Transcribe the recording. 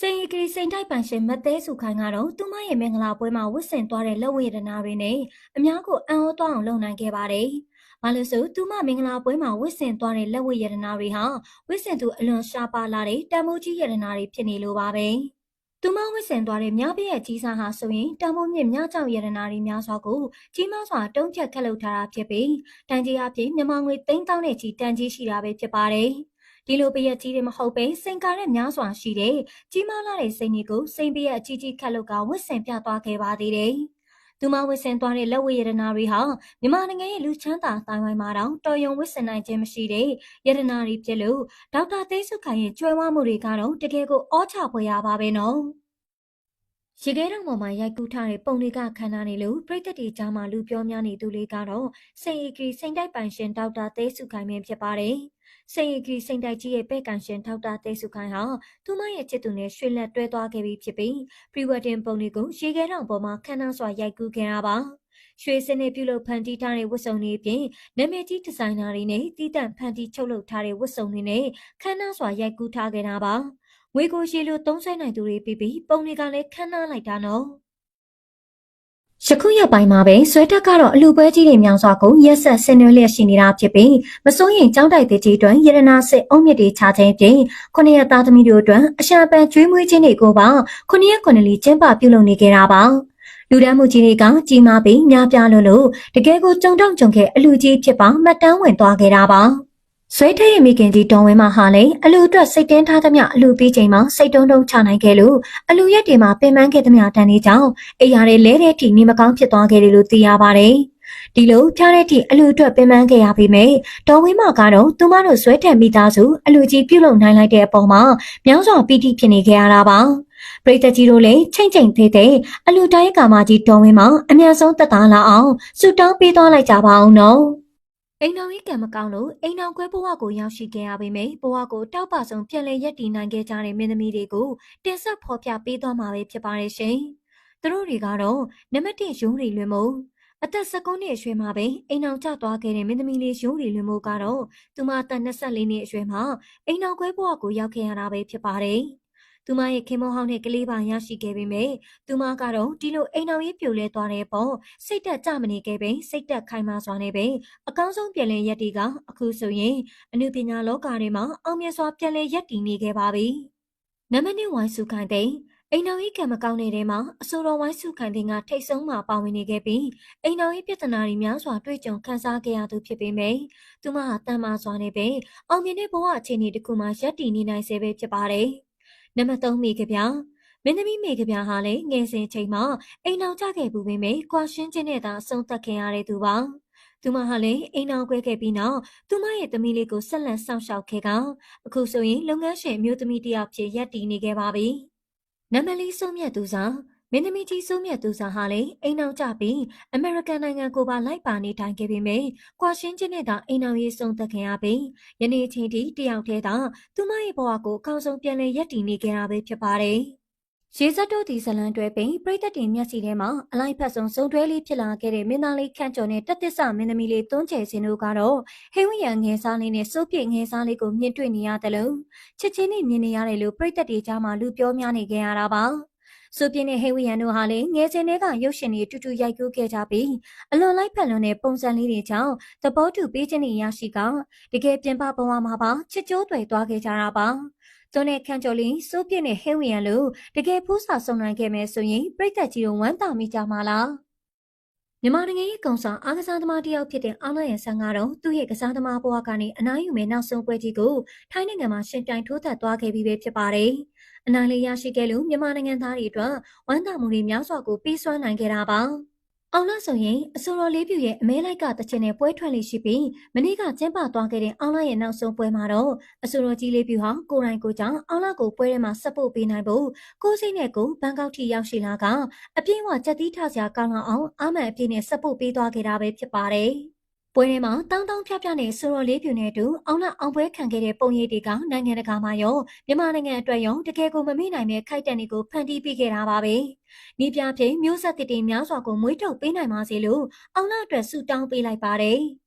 စိန်ရီကရီစိန်တိုက်ပန်ရှင်မသေးစုခိုင်ကတော့သူမရဲ့မင်္ဂလာပွဲမှာဝတ်ဆင်သွားတဲ့လက်ဝတ်ရတနာတွေနဲ့အများကိုအံ့ဩသွားအောင်လုပ်နိုင်ခဲ့ပါတယ်။ဘာလို့ဆိုသူမမင်္ဂလာပွဲမှာဝတ်ဆင်သွားတဲ့လက်ဝတ်ရတနာတွေဟာဝတ်ဆင်သူအလွန်ရှားပါလာတဲ့တန်မိုးကြီးရတနာတွေဖြစ်နေလို့ပါပဲ။သူမဝတ်ဆင်သွားတဲ့မြပြည့်ရဲ့ကြီးစားဟာဆိုရင်တန်မိုးမြင့်မြကြောက်ရတနာတွေများစွာကိုကြီးမားစွာတုံးဖြတ်ခက်လုပ်ထားတာဖြစ်ပြီးတန်ကြီးအဖြစ်မြန်မာငွေသိန်းတောင်းတဲ့ကြီးတန်ကြီးရှိတာပဲဖြစ်ပါတယ်။ ဒီလိုပရက်ကြီးတွေမဟုတ်ပဲစိန်ကာတဲ့များစွာရှိတဲ့ကြီးမားလာတဲ့စိန်တွေကိုစိန်ပရက်အကြီးကြီးခတ်လုတ်ကဝစ်ဆင်ပြသွားခဲ့ပါသေးတယ်။သူမဝစ်ဆင်သွားတဲ့လက်ဝဲရတနာတွေဟာမြန်မာနိုင်ငံရဲ့လူချမ်းသာတိုင်းဝိုင်းမှာတောင်တော်ယုံဝစ်ဆင်နိုင်ခြင်းမရှိတဲ့ရတနာတွေဖြစ်လို့ဒေါက်တာသိန်းစုခိုင်ရဲ့ကြွယ်ဝမှုတွေကတော့တကယ်ကိုအောချဖွယ်ရပါပဲနော်။ ရေခဲတောင်ပေါ်မှာရိုက်ကူးထားတဲ့ပုံတွေကခန္ဓာနေလို့ပြိတ္တတီကြားမှာလူပြောများနေသူလေးကတော့စိန်အီကရီစိန်တိုက်ပိုင်ရှင်ဒေါက်တာသိစုခိုင်မင်းဖြစ်ပါတယ်။စိန်အီကရီစိန်တိုက်ကြီးရဲ့ပဲ့ကန်ရှင်ဒေါက်တာသိစုခိုင်ဟာသူမရဲ့ချစ်သူနဲ့ရွှေလက်တွဲသွားခဲ့ပြီးဖြစ်ပြီးပရီဝက်တင်ပုံတွေကိုရေခဲတောင်ပေါ်မှာခန်းနာစွာရိုက်ကူးခဲ့တာပါ။ရွှေစနစ်ပြုလုပ်ဖန်တီးထားတဲ့ဝတ်စုံတွေအပြင်နာမည်ကြီးဒီဇိုင်နာတွေနဲ့တီးတန့်ဖန်တီးချုပ်လုပ်ထားတဲ့ဝတ်စုံတွေနဲ့ခန်းနာစွာရိုက်ကူးထားခဲ့တာပါ။ ငွေကိုရှည်လို့သုံးဆွဲနိုင်သူတွေပြီးပြီးပုံတွေကလည်းခန်းနာလိုက်တာနော်ယခုရက်ပိုင်းမှာပဲဆွဲတက်ကတော့အလူပွဲကြီးတွေမြောင်စွာကိုရက်ဆက်ဆင်နွှဲလျက်ရှိနေတာဖြစ်ပြီးမစိုးရင်ကြောင်းတိုက်တဲ့ကြီးအတွက်ရတနာစစ်အုံးမြစ်တွေချခြင်းပြင်ခုနှစ်ရက်သားသမီးတို့အတွက်အရှာပန်ကျွေးမွေးခြင်းတွေကိုပါခုနှစ်ရက်ခုနှစ်လီကျင်းပပြုလုပ်နေကြတာပါလူဒန်းမှုကြီးတွေကကြီးမားပြီးများပြားလို့လို့တကယ်ကိုကြုံတော့ကြုံခဲ့အလူကြီးဖြစ်ပါမှတ်တမ်းဝင်သွားခဲ့တာပါ ဆွဲထည့်ရမိခင်ကြီးတော်ဝင်းမဟာလည်းအလူအတွက်စိတ်တင်းထားသမျှအလူပြီးချိန်မှာစိတ်တုံးတုံးချနိုင်ခဲ့လို့အလူရက်တွေမှာပင်ပန်းခဲ့သမျှတန်နေကြောင်းအိယာရဲ့လဲတဲ့အထိနေမကောင်းဖြစ်သွားခဲ့တယ်လို့သိရပါတယ်။ဒီလိုဖျားတဲ့အထိအလူအတွက်ပင်ပန်းခဲ့ရပေမဲ့တော်ဝင်းမကတော့သူမတို့ဆွဲထည့်မိသားစုအလူကြီးပြုတ်လုံနိုင်လိုက်တဲ့အပေါ်မှာမြောင်းစွာပီတိဖြစ်နေခဲ့ရတာပါ။ပရိသတ်ကြီးတို့လည်းချိန်ချိန်သေးသေးအလူတိုင်းကာမကြီးတော်ဝင်းမအများဆုံးသက်သာလာအောင်ဆုတောင်းပေးသွားလိုက်ကြပါအောင်နော်။ အိမ်တော်ကြီးကံမကောင်းလို့အိမ်တော်ခွဲဘဝကိုရောက်ရှိခဲ့ရပေမယ့်ဘဝကိုတောက်ပဆုံးပြန်လည်ရက်တည်နိုင်ခဲ့ကြတဲ့မင်းသမီးတွေကိုတင်ဆက်ဖော်ပြပေးသွားမှာပဲဖြစ်ပါတယ်ရှင်။သူတို့တွေကတော့နံပါတ်1ရုံးရီလွင်မို့အသက်19နှစ်အရွယ်မှာပဲအိမ်အောင်ကျသွားခဲ့တဲ့မင်းသမီးလေးရုံးရီလွင်မို့ကတော့သူမအသက်24နှစ်အရွယ်မှာအိမ်တော်ခွဲဘဝကိုရောက်ခဲ့ရတာပဲဖြစ်ပါတယ်။ သူမရဲ့ခင်မဟောင်းနဲ့ကလေးပါရရှိခဲ့ပေမဲ့သူမကတော့ဒီလိုအိမ်အောင်ရေးပြိုလဲသွားတဲ့ပေါ့စိတ်တက်ကြမနေခဲ့ပဲစိတ်တက်ခိုင်မာစွာနဲ့ပဲအကောင်းဆုံးပြန်လည်ရက်တီကအခုဆိုရင်အနုပညာလောကထဲမှာအောင်မြင်စွာပြန်လည်ရက်တည်နေခဲ့ပါပြီ။နံပါတ်1ဝိုင်းစုခိုင်တဲ့အိမ်တော်ကြီးကံမကောင်းတဲ့ထဲမှာအဆိုတော်ဝိုင်းစုခိုင်တဲ့ကထိတ်ဆုံးမှာပါဝင်နေခဲ့ပြီးအိမ်တော်ကြီးပြဿနာတွေများစွာတွေ့ကြုံခံစားခဲ့ရသူဖြစ်ပေမယ့်သူမဟာတန်မာစွာနဲ့ပဲအောင်မြင်တဲ့ဘဝအခြေအနေတစ်ခုမှာရပ်တည်နေနိုင်စေပဲဖြစ်ပါတယ်။ နံပါတ်3မိကဗျာမင်းသမီးမိကဗျာဟာလည်းငယ်စဉ်ချိန်မှာအိမ်အောင်ကြခဲ့ပူပေမဲ့ကွာရှင်းခြင်းနဲ့သာအဆုံးသတ်ခင်ရတဲ့သူပါသူမဟာလည်းအိမ်အောင်ခွဲခဲ့ပြီးနောက်သူမရဲ့သမီးလေးကိုဆက်လက်စောင့်ရှောက်ခဲ့ကအခုဆိုရင်လုပ်ငန်းရှင်အမျိုးသမီးတစ်ယောက်ဖြစ်ရပ်တည်နေခဲ့ပါပြီနံပါတ်၄ဆုံးမြတ်သူစား မင်းသမီးကြီးစိုးမြတ်သူစာဟာလည်းအိမ်အောင်ကြပြီးအမေရိကန်နိုင်ငံကိုပါလိုက်ပါနေထိုင်ခဲ့ပေမယ့်ကွာရှင်းချင်းနဲ့သာအိမ်အောင်ရေးဆုံးသက်ခင်ရပြီးယနေ့အချိန်ထိတယောက်တည်းသာသူမရဲ့ဘဝကိုအကောင်းဆုံးပြန်လည်ရပ်တည်နေကြတာပဲဖြစ်ပါတယ်။ရေစက်တို့ဒီဇလန်တွဲပင်ပြိသက်တင်မျက်စီထဲမှာအလိုက်ဖက်ဆုံးစုံတွဲလေးဖြစ်လာခဲ့တဲ့မင်းသားလေးခန့်ကျော်နဲ့တက်သစ္စာမင်းသမီးလေးတွန်းကျယ်စင်တို့ကတော့ဟိဝိယံငယ်စားလေးနဲ့စိုးပြည့်ငယ်စားလေးကိုမြင်တွေ့နေရတယ်လို့ချစ်ချင်းနဲ့မြင်နေရတယ်လို့ပြိသက်တွေကြားမှာလူပြောများနေကြရတာပါ။ စူပြင်းနဲ့ဟေဝီယန်တို့ဟာလည်းငယ်စဉ်တွေကရုပ်ရှင်တွေတူတူရိုက်ကူးခဲ့ကြပြီးအလွန်လိုက်ဖက်လွန်တဲ့ပုံစံလေးတွေကြောင့်သဘောတူပေးခြင်းတွေရရှိကတကယ်ပြင်ပဘဝမှာပါချစ်ကြိုးတွေသွားခဲ့ကြတာပါသူနဲ့ခန့်ကျော်လင်းစိုးပြင်းနဲ့ဟေဝီယန်တို့တကယ်ဖူးစာဆုံနိုင်ခဲ့မယ်ဆိုရင်ပြိတ္တကြီးတို့ဝမ်းသာမိကြမှာလား မြန်မာနိုင်ငံရဲ့ကုံဆောင်အားကစားသမားတစ်ယောက်ဖြစ်တဲ့အာလယန်ဆန်ကတော့သူ့ရဲ့ကစားသမားဘဝကနေအနားယူမဲ့နောက်ဆုံးပွဲကြီးကိုထိုင်းနိုင်ငံမှာရှင်ပြိုင်ထိုးသက်သွားခဲ့ပြီးပဲဖြစ်ပါတယ်။အနိုင်လေးရရှိခဲ့လို့မြန်မာနိုင်ငံသားတွေအတွက်ဝမ်းသာမှုတွေများစွာကိုပေးစွမ်းနိုင်ခဲ့တာပါ။ အောင်လာဆိုရင်အစိုးရလေးပြူရဲ့အမဲလိုက်ကတချင်နဲ့ပွဲထွက်လေးရှိပြီးမနေ့ကကျင်းပသွားခဲ့တဲ့အောင်လာရဲ့နောက်ဆုံးပွဲမှာတော့အစိုးရကြီးလေးပြူဟာကိုရိုင်းကိုကြောင့်အောင်လာကိုပွဲထဲမှာဆက်ပို့ပေးနိုင်ဖို့ကိုစိတ်နဲ့ကိုဘန်ကောက်ထိရောက်ရှိလာကအပြည့်အဝကြက်သီးထစရာကောင်းအောင်အာမန်အပြည့်နဲ့ဆက်ပို့ပေးသွားခဲ့တာပဲဖြစ်ပါတယ်။ ပွဲထဲမှာတောင်းတောင်းဖြဖြနဲ့ဆိုတော်လေးပြူနဲ့တူအောင်လအောင်ပွဲခံခဲ့တဲ့ပုံရိပ်တွေကနိုင်ငံတကာမှာရောမြန်မာနိုင်ငံအတွက်ရောတကယ်ကိုမမေ့နိုင်တဲ့ခိုက်တန်တွေကိုဖန်တီးပေးခဲ့တာပါပဲ။ဤပြဖြင့်မျိုးဆက်တစ်တွေများစွာကိုမွေးထုတ်ပေးနိုင်ပါစေလို့အောင်လအတွက်ဆုတောင်းပေးလိုက်ပါတယ်။